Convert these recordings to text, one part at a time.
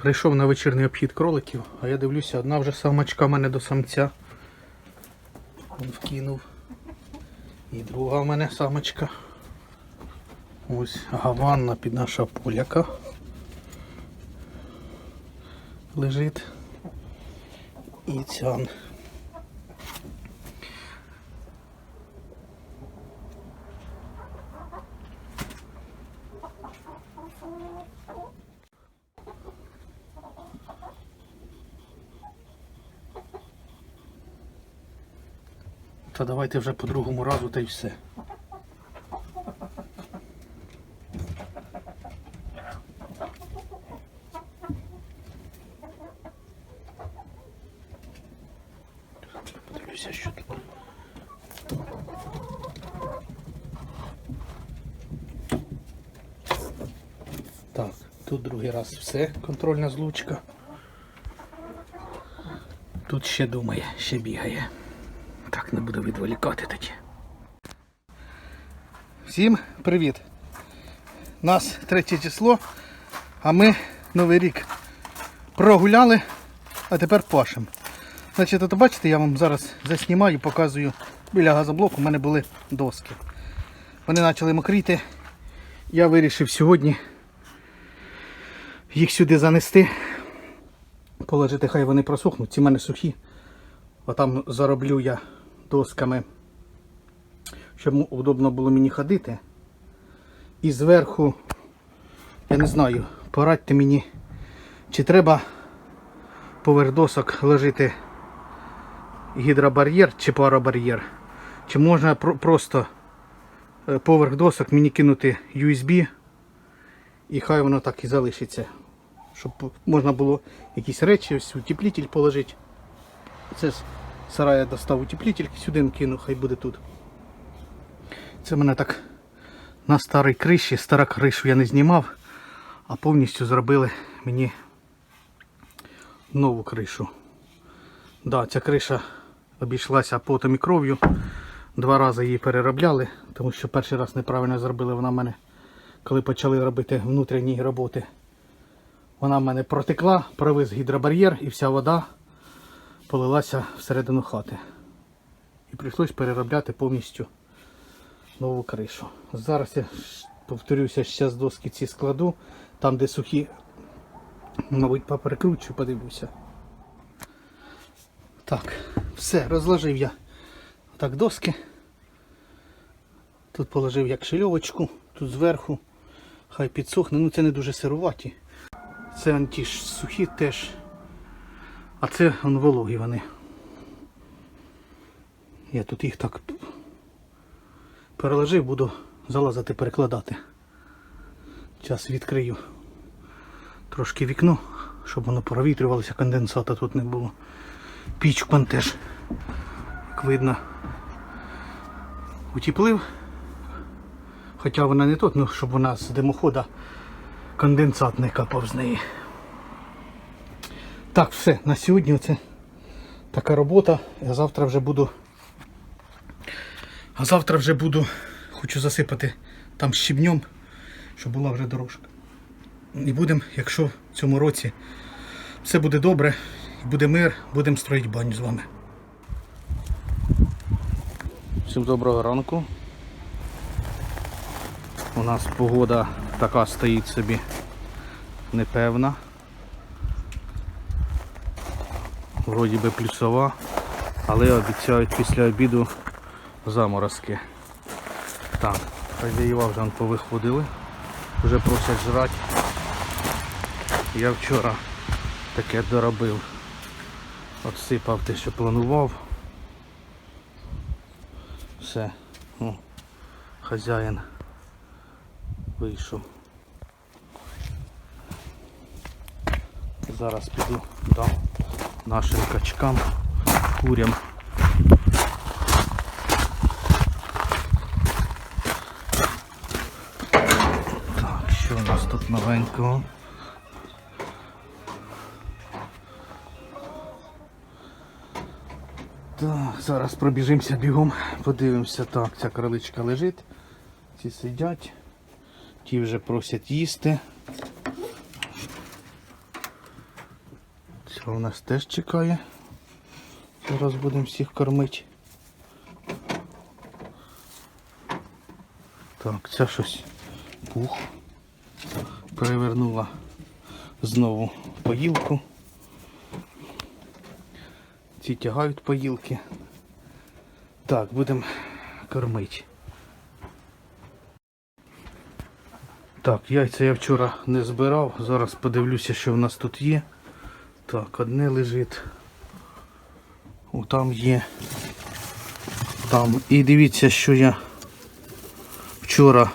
Прийшов на вечірній обхід кроликів, а я дивлюся, одна вже самочка мене до самця. Він вкинув. І друга в мене самочка. Ось гаванна під наша поляка. Лежить. І цян. Та давайте вже по другому разу та й все. Подивлюся, що тут. Так, тут другий раз все, контрольна злучка. Тут ще думає, ще бігає. Так, не буду відволікати тоді. Всім привіт! Нас третє число, а ми Новий рік прогуляли, а тепер пашем. Значить, от бачите, я вам зараз заснімаю, показую біля газоблоку, у мене були доски. Вони почали мокріти. Я вирішив сьогодні їх сюди занести, положити, хай вони просохнуть, ці в мене сухі. А там зароблю я досками, щоб удобно було мені ходити. І зверху, я не знаю, порадьте мені, чи треба поверх досок ложити гідробар'єр чи паробар'єр. Чи можна про- просто е, поверх досок мені кинути USB і хай воно так і залишиться. Щоб можна було якісь речі, ось утеплитель положити. Це сарая достав утеплитель, сюди кину, хай буде тут. Це мене так на старій криші, стара кришу я не знімав, а повністю зробили мені нову кришу. Да, ця криша обійшлася потом і кров'ю. Два рази її переробляли, тому що перший раз неправильно зробили вона в мене, коли почали робити внутрішні роботи. Вона в мене протекла, провис гідробар'єр і вся вода полилася всередину хати. І прийшлось переробляти повністю нову кришу. Зараз я повторюся, ще з доски ці складу, там де сухі, мабуть, поперекручу, подивлюся. Так, все, розложив я так доски. Тут положив як шильовочку, тут зверху, хай підсохне, ну це не дуже сируваті. Це ті сухі теж. А це он вологі вони. Я тут їх так переложив, буду залазити, перекладати. Зараз відкрию трошки вікно, щоб воно провітрювалося, конденсата тут не було. Пічку он теж, як видно, утеплив. Хоча вона не тут, ну щоб вона з димохода конденсат не капав з неї. Так, все, на сьогодні це така робота. Я завтра вже буду. А завтра вже буду, хочу засипати там щебнем, щоб була вже дорожка. І будемо, якщо в цьому році все буде добре, буде мир, будемо строїти баню з вами. Всім доброго ранку. У нас погода така стоїть собі непевна. Вроді би плюсова, але обіцяють після обіду заморозки. Так, хазяїва вже повиходили, вже просять жрати. Я вчора таке доробив. Отсипав те, що планував. Все. О, хазяїн вийшов. Зараз піду дам нашим качкам, курям. Так, що у нас тут новенького? Так, зараз пробіжимося бігом, подивимося. Так, ця кроличка лежить, ці сидять, ті вже просять їсти. У нас теж чекає. Зараз будемо всіх кормити. Так, це щось пух. Перевернула знову поїлку. Ці тягають поїлки. Так, будемо кормити. Так, яйця я вчора не збирав. Зараз подивлюся, що в нас тут є. Так, одне лежить. О, там є. Там. І дивіться, що я вчора.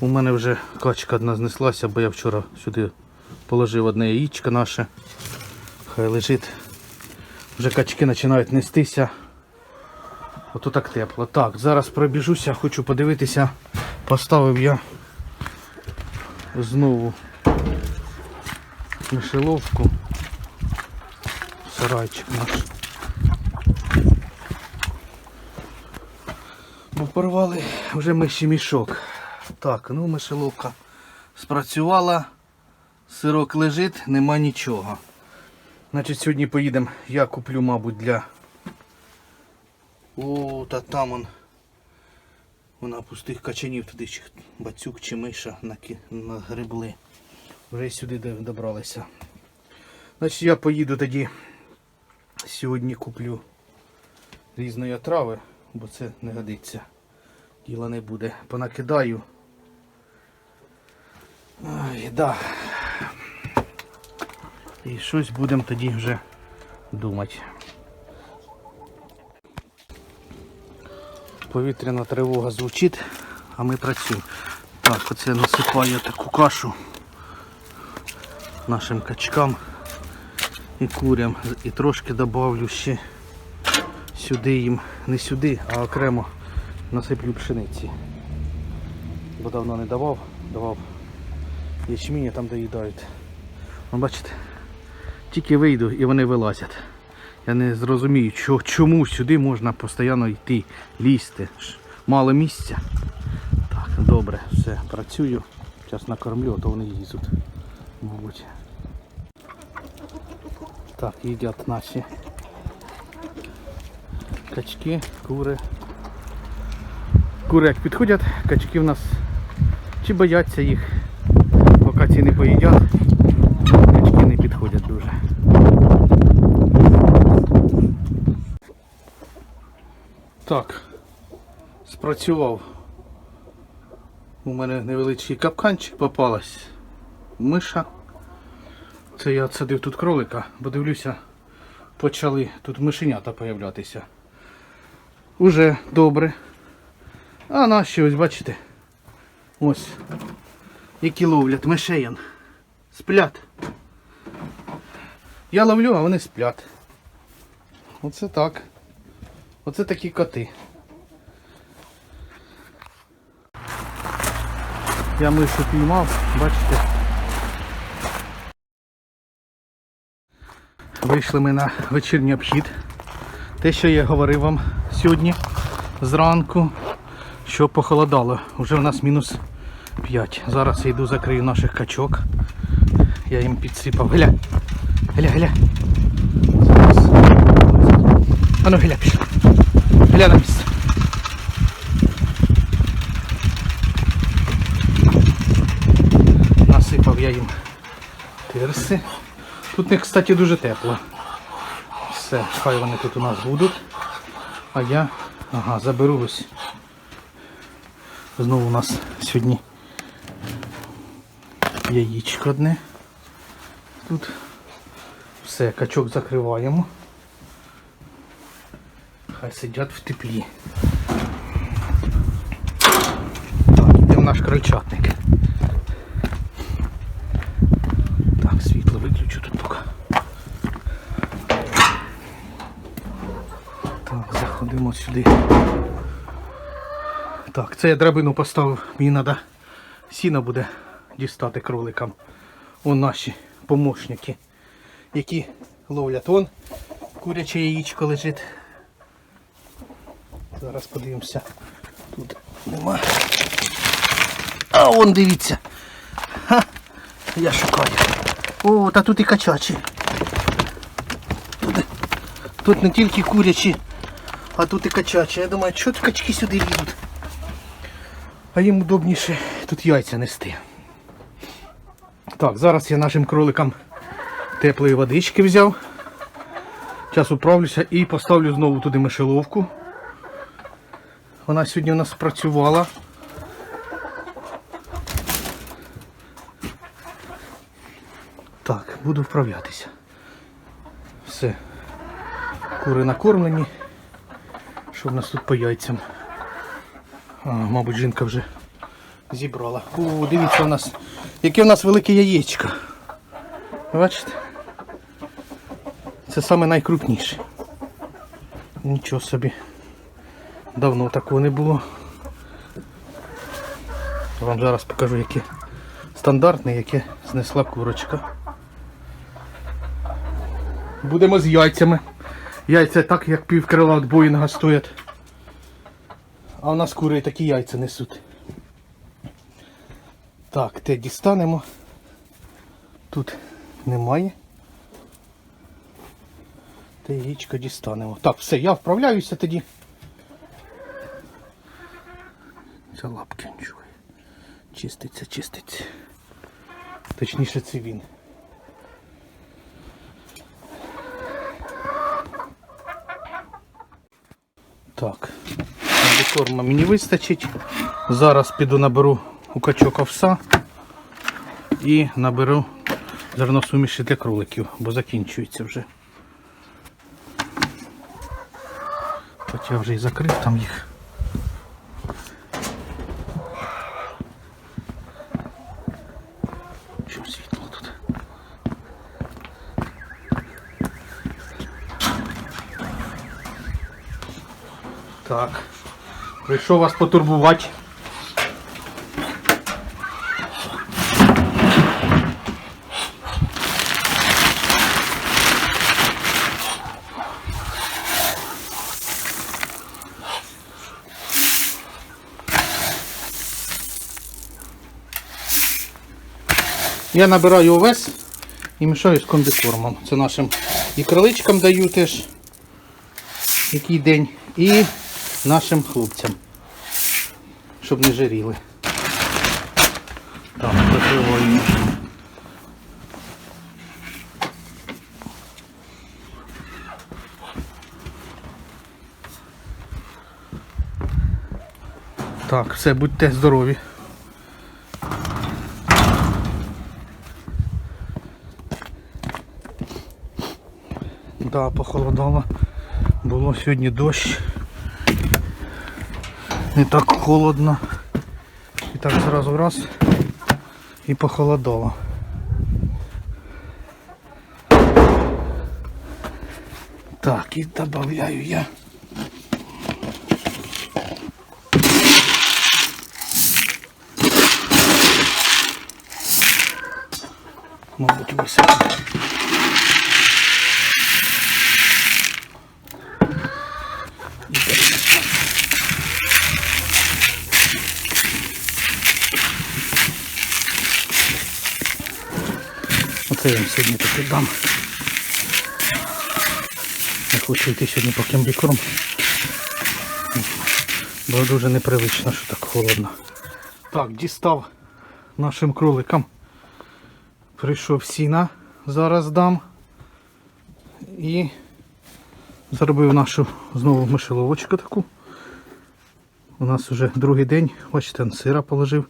У мене вже качка одна знеслася, бо я вчора сюди положив одне яєчко наше. Хай лежить. Вже качки починають нестися. Ото так тепло. Так, зараз пробіжуся, хочу подивитися. Поставив я знову мишеловку. Сарайчик наш. Бо порвали вже миші мішок. Так, ну мишеловка спрацювала. Сирок лежить, нема нічого. Значить, сьогодні поїдемо. Я куплю, мабуть, для. О, та там он. Вона пустих качанів туди чи бацюк чи миша нагребли. Вже сюди добралися. Значить я поїду тоді. Сьогодні куплю різної трави, бо це не годиться. Діла не буде. Понакидаю. Ай, да. І щось будемо тоді вже думати. Повітряна тривога звучить, а ми працюємо. Так, оце насипаю таку кашу нашим качкам і курям. І трошки добавлю ще сюди їм, не сюди, а окремо насиплю пшениці. Бо давно не давав, давав ячміння там доїдають. Ви бачите, тільки вийду і вони вилазять. Я не зрозумію, чому сюди можна постійно йти, лізти. Мало місця. Так, добре, все, працюю. Зараз накормлю, а то вони їздять. Мабуть. Так, їдять наші качки, кури. Кури як підходять, качки в нас чи бояться їх, поки ці не поїдять, качки не підходять дуже. Так, спрацював. У мене невеличкий капканчик попалась. Миша. Це я отсадив тут кролика, бо дивлюся, почали тут мишенята появлятися. Уже добре. А наші ось бачите. Ось. Які ловлять мишеян. Сплять. Я ловлю, а вони сплять. Оце так. Оце такі коти. Я мишу піймав, бачите. Вийшли ми на вечірній обхід. Те, що я говорив вам сьогодні зранку, що похолодало. Вже в нас мінус 5. Зараз я йду закрию наших качок. Я їм підсипав. Гля. Гля, гля. Зараз. А ну гля пішла. Гля на місце. Насипав я їм тирси. Тут них, кстати, дуже тепло. Все, хай вони тут у нас будуть. А я ага, заберу ось. Знову у нас сьогодні яєчко одне. Тут все, качок закриваємо. Хай сидять в теплі. Так, йдемо наш крольчатник. Так, світло виключу тут поки. Так, заходимо сюди. Так, це я драбину поставив, мені треба сіно буде дістати кроликам. Вон наші помощники, які ловлять. Вон куряче яєчко лежить. Зараз подивимося. Тут нема. А вон дивіться. Ха, я шукаю. О, та тут і качачі. Тут не тільки курячі, а тут і качачі. Я думаю, що качки сюди лізуть? А їм удобніше тут яйця нести. Так, зараз я нашим кроликам теплої водички взяв. Зараз управлюся і поставлю знову туди мишеловку. Вона сьогодні у нас працювала. Так, буду вправлятися. Все. Кури накормлені. Що в нас тут по яйцям? А, мабуть, жінка вже зібрала. О, дивіться у нас, яке у нас велике яєчко. Бачите? Це саме найкрупніше. Нічого собі. Давно такого не було. Вам зараз покажу, яке стандартне, яке знесла курочка. Будемо з яйцями. Яйця так, як пів крила від Боїнга стоять. А у нас кури такі яйця несуть. Так, те дістанемо. Тут немає. Те яєчко дістанемо. Так, все, я вправляюся тоді. Це лапки нічого. Чиститься, чиститься. Точніше це він. Так, корма мені вистачить. Зараз піду наберу у качок овса і наберу зерносуміші для кроликів, бо закінчується вже. Хоча вже і закрив там їх. Що світло тут? Так. Прийшов вас потурбувати. Я набираю овес і мішаю з комбікормом. Це нашим і кроличкам даю теж який день, і нашим хлопцям, щоб не жаріли. Так, закриваємо. Так, все, будьте здорові. Да, похолодало. Було сьогодні дощ. Не так холодно. І так зразу раз і похолодало. Так, і додаю я. Мабуть, високо. Оце я їм сьогодні таки дам. Не хочу йти сьогодні по кембікром. Бо дуже непривично, що так холодно. Так, дістав нашим кроликам. Прийшов сіна, зараз дам. І зробив нашу знову мишеловочку таку. У нас вже другий день, бачите, сира положив.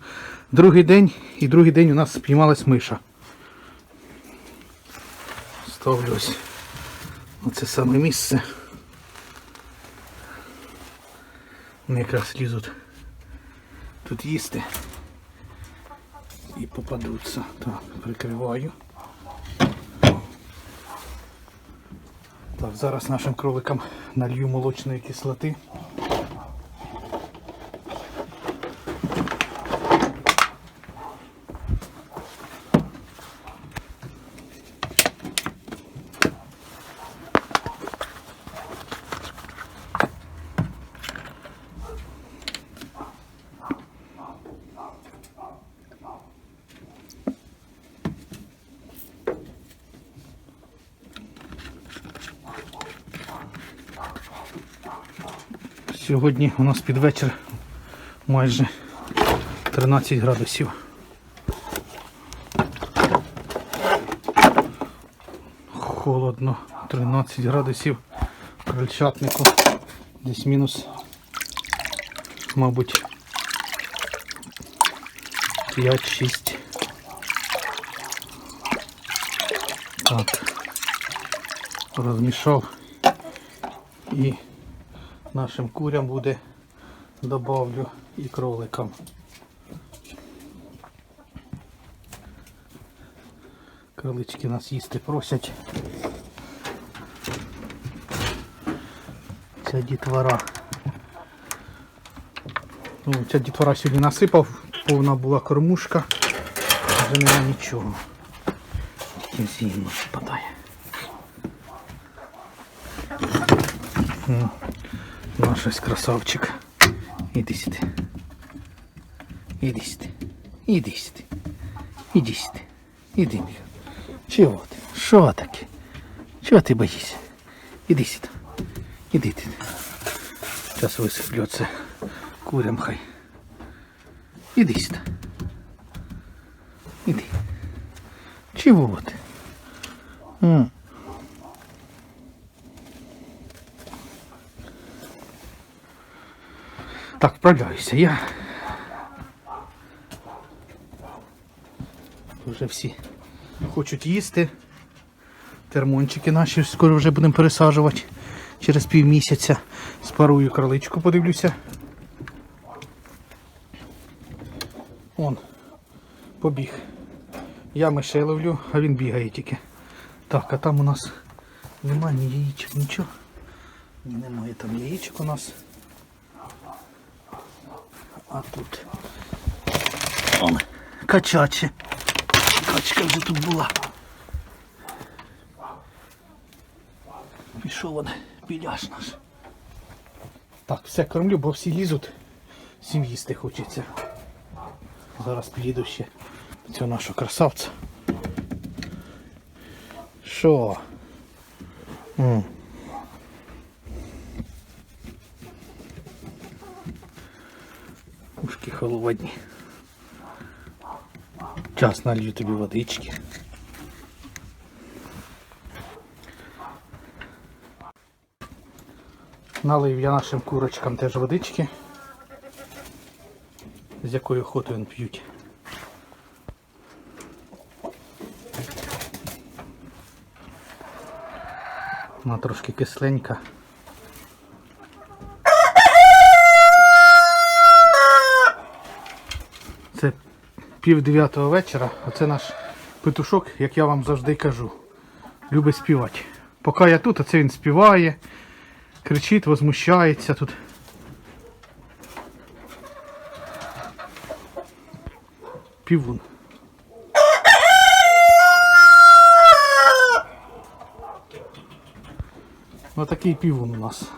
Другий день і другий день у нас спіймалась миша. Ставлю ось на це саме місце. Вони якраз лізуть тут їсти і попадуться. Так, прикриваю. Так, зараз нашим кроликам налью молочної кислоти. Сьогодні у нас під вечір майже 13 градусів. Холодно, 13 градусів крольчатнику. Десь мінус, мабуть, 5-6. Так. Розмішав і нашим курям буде добавлю і кроликам. Кролички нас їсти просять. Ця дітвора. Ну, ця дітвора сьогодні насипав, повна була кормушка, вже нема нічого. Тільки зимно спадає. М, Наш ось красавчик. Іди сюди. Іди сюди. Іди сюди. Іди сюди. Іди, Міха. Чого ти? Що таке? Чого ти боїшся? Іди сюди. Іди ти. Зараз висиплю це курям хай. Іди сюди. Іди. Чого ти? Так, вправляюся я. Вже всі хочуть їсти. Термончики наші скоро вже будемо пересаджувати через пів місяця. Спарую кроличку, подивлюся. Он, побіг. Я мишей ловлю, а він бігає тільки. Так, а там у нас немає ні яєчок, нічого. Ні, немає там яєчок у нас. А тут. Он, качаче. Качка вже тут була. Пішов он біляш наш. Так, все кормлю, бо всі лізуть. Всім їсти хочеться. Зараз підійду ще цього нашого красавця. Що? М. холодні. Час налью тобі водички. Налив я нашим курочкам теж водички, з якою охотою він п'ють. Вона трошки кисленька. Пів дев'ятого вечора, а це наш петушок, як я вам завжди кажу, любить співати. Поки я тут, а це він співає, кричить, возмущається тут. Півун. Отакий півун у нас.